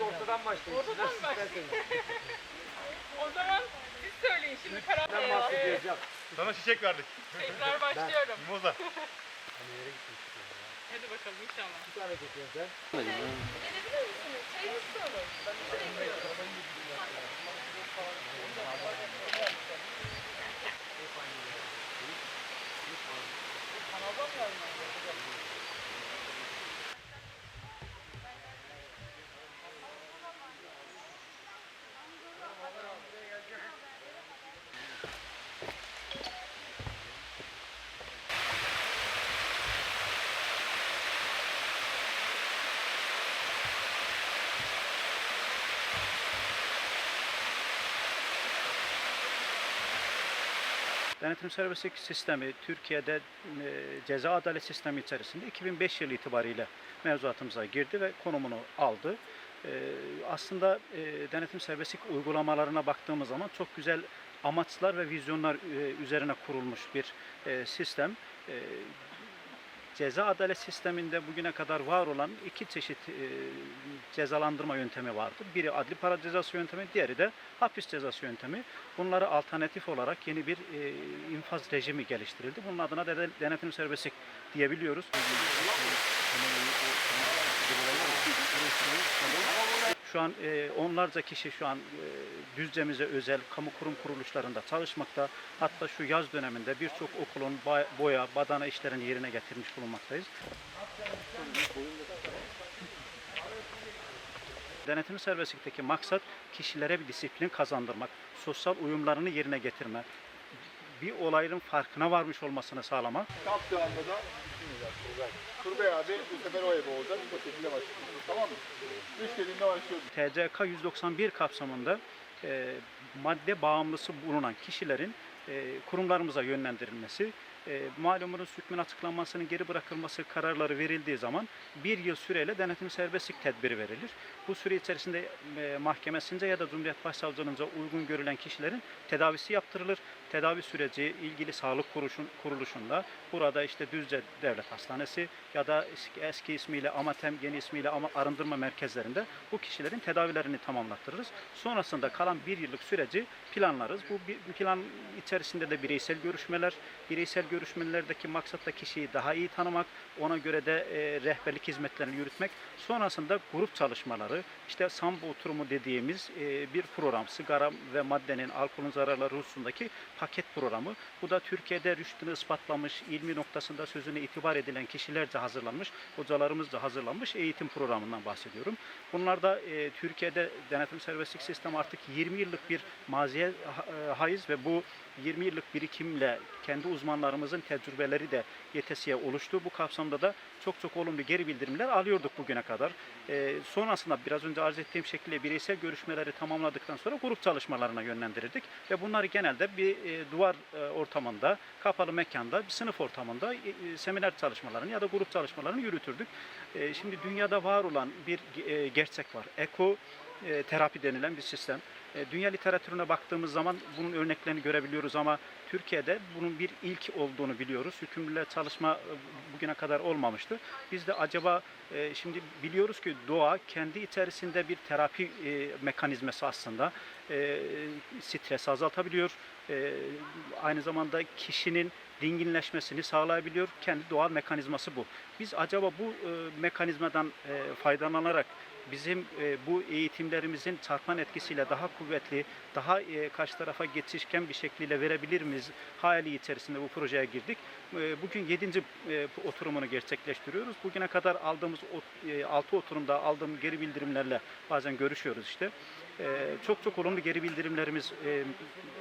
Ortadan başlayın. Ortadan isterseniz. O zaman siz söyleyin şimdi karar Ben Ee, bahsedeceğim. Sana çiçek verdik. Tekrar başlıyorum. Mimoza. Hadi bakalım inşallah. Bir tane sen. Gelebilir misiniz? Çay istiyorum. Denetim serbestlik sistemi Türkiye'de e, ceza adalet sistemi içerisinde 2005 yılı itibariyle mevzuatımıza girdi ve konumunu aldı. E, aslında e, denetim serbestlik uygulamalarına baktığımız zaman çok güzel amaçlar ve vizyonlar e, üzerine kurulmuş bir e, sistem. E, ceza adalet sisteminde bugüne kadar var olan iki çeşit e, cezalandırma yöntemi vardı. Biri adli para cezası yöntemi, diğeri de hapis cezası yöntemi. Bunları alternatif olarak yeni bir e, infaz rejimi geliştirildi. Bunun adına de- denetim serbestlik diyebiliyoruz. Şu an e, onlarca kişi şu an Düzce'mize özel kamu kurum kuruluşlarında çalışmakta. Hatta şu yaz döneminde birçok okulun boya, badana işlerini yerine getirmiş bulunmaktayız. Denetim serbestlikteki maksat kişilere bir disiplin kazandırmak, sosyal uyumlarını yerine getirme, bir olayın farkına varmış olmasını sağlamak. Kaptığı anda da Turgay abi bu sefer o ebe olacak. Bu şekilde başlıyoruz. Tamam mı? Üç dediğinde başlıyoruz. TCK 191 kapsamında madde bağımlısı bulunan kişilerin kurumlarımıza yönlendirilmesi, e, malumunuz hükmün açıklanmasının geri bırakılması kararları verildiği zaman bir yıl süreyle denetim serbestlik tedbiri verilir. Bu süre içerisinde e, mahkemesince ya da Cumhuriyet Başsavcılığınca uygun görülen kişilerin tedavisi yaptırılır. Tedavi süreci ilgili sağlık kuruluşun, kuruluşunda burada işte Düzce Devlet Hastanesi ya da eski, eski ismiyle Amatem, yeni ismiyle ama arındırma merkezlerinde bu kişilerin tedavilerini tamamlattırırız. Sonrasında kalan bir yıllık süreci planlarız. Bu plan içerisinde de bireysel görüşmeler, bireysel görüşmelerdeki maksat da kişiyi daha iyi tanımak, ona göre de e, rehberlik hizmetlerini yürütmek. Sonrasında grup çalışmaları, işte sambo oturumu dediğimiz e, bir program, sigara ve maddenin, alkolün zararları hususundaki paket programı. Bu da Türkiye'de rüştünü ispatlamış, ilmi noktasında sözüne itibar edilen kişilerce hazırlanmış, hocalarımızca hazırlanmış eğitim programından bahsediyorum. Bunlar da e, Türkiye'de denetim serbestlik sistemi artık 20 yıllık bir maziye e, haiz ve bu 20 yıllık birikimle kendi uzmanlarımızın tecrübeleri de yetesiye oluştu. Bu kapsamda da çok çok olumlu geri bildirimler alıyorduk bugüne kadar. E, sonrasında biraz önce arz ettiğim şekilde bireysel görüşmeleri tamamladıktan sonra grup çalışmalarına yönlendirirdik ve bunları genelde bir e, duvar e, ortamında, kapalı mekanda, bir sınıf ortamında e, e, seminer çalışmalarını ya da grup çalışmalarını yürütürdük. E, şimdi dünyada var olan bir e, gerçek var. Eko e, terapi denilen bir sistem. E, Dünya literatürüne baktığımız zaman bunun örneklerini görebiliyoruz ama Türkiye'de bunun bir ilk olduğunu biliyoruz. Hükümlüler çalışma e, bugüne kadar olmamıştı. Biz de acaba şimdi biliyoruz ki doğa kendi içerisinde bir terapi mekanizması aslında. E, Stres azaltabiliyor. Aynı zamanda kişinin dinginleşmesini sağlayabiliyor. Kendi doğal mekanizması bu. Biz acaba bu mekanizmadan faydalanarak bizim e, bu eğitimlerimizin çarpan etkisiyle daha kuvvetli, daha e, karşı tarafa geçişken bir şekliyle verebilir miyiz? Hayali içerisinde bu projeye girdik. E, bugün 7. E, oturumunu gerçekleştiriyoruz. Bugüne kadar aldığımız 6 oturumda aldığım geri bildirimlerle bazen görüşüyoruz işte. E, çok çok olumlu geri bildirimlerimiz e,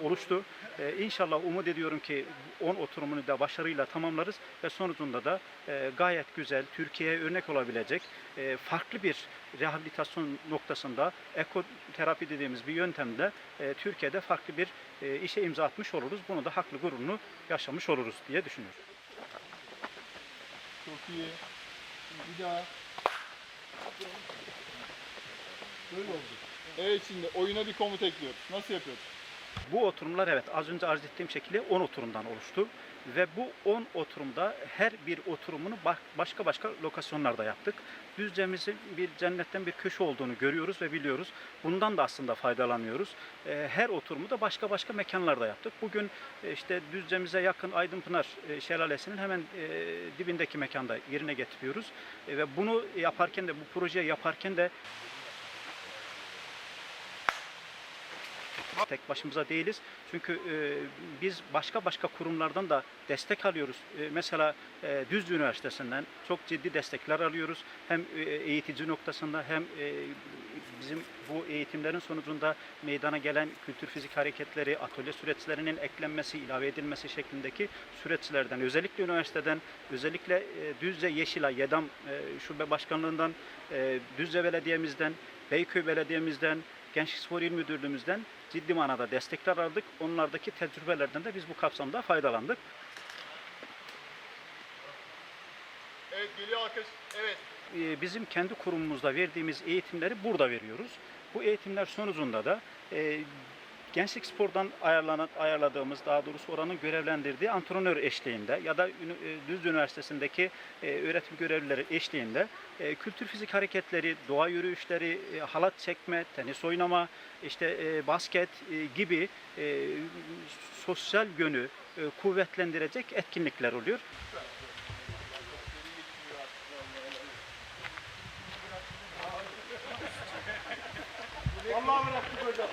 oluştu. E, İnşallah umut ediyorum ki 10 oturumunu da başarıyla tamamlarız ve sonucunda da e, gayet güzel, Türkiye'ye örnek olabilecek e, farklı bir rehabilitasyon noktasında ekoterapi dediğimiz bir yöntemde Türkiye'de farklı bir işe imza atmış oluruz. Bunu da haklı gururunu yaşamış oluruz diye düşünüyorum. Çok iyi. Bir daha. Böyle oldu. Evet şimdi oyuna bir komut ekliyoruz. Nasıl yapıyoruz? Bu oturumlar evet az önce arz ettiğim şekilde 10 oturumdan oluştu. Ve bu 10 oturumda her bir oturumunu ba- başka başka lokasyonlarda yaptık. Düzce'mizin bir cennetten bir köşe olduğunu görüyoruz ve biliyoruz. Bundan da aslında faydalanıyoruz. Ee, Her oturumu da başka başka mekanlarda yaptık. Bugün e, işte Düzce'mize yakın Aydınpınar e, Şelalesi'nin hemen e, dibindeki mekanda yerine getiriyoruz. E, Ve bunu yaparken de bu projeyi yaparken de tek başımıza değiliz. Çünkü e, biz başka başka kurumlardan da destek alıyoruz. E, mesela e, Düzce Üniversitesi'nden çok ciddi destekler alıyoruz. Hem e, eğitici noktasında hem e, bizim bu eğitimlerin sonucunda meydana gelen kültür fizik hareketleri, atölye süreçlerinin eklenmesi, ilave edilmesi şeklindeki süreçlerden, özellikle üniversiteden, özellikle e, Düzce Yeşilay, YEDAM e, Şube Başkanlığından, e, Düzce Belediye'mizden, Beyköy Belediye'mizden, Gençlik Spor İl Müdürlüğümüzden ciddi manada destekler aldık. Onlardaki tecrübelerden de biz bu kapsamda faydalandık. Evet geliyor alkış. Evet. Ee, Bizim kendi kurumumuzda verdiğimiz eğitimleri burada veriyoruz. Bu eğitimler sonucunda da e, Gençlik Spor'dan ayarladığımız, daha doğrusu oranın görevlendirdiği antrenör eşliğinde ya da e, Düzce Üniversitesi'ndeki e, öğretim görevlileri eşliğinde e, kültür fizik hareketleri, doğa yürüyüşleri, halat çekme, tenis oynama, işte basket gibi sosyal yönü kuvvetlendirecek etkinlikler oluyor. Vallahi bıraktık hocam.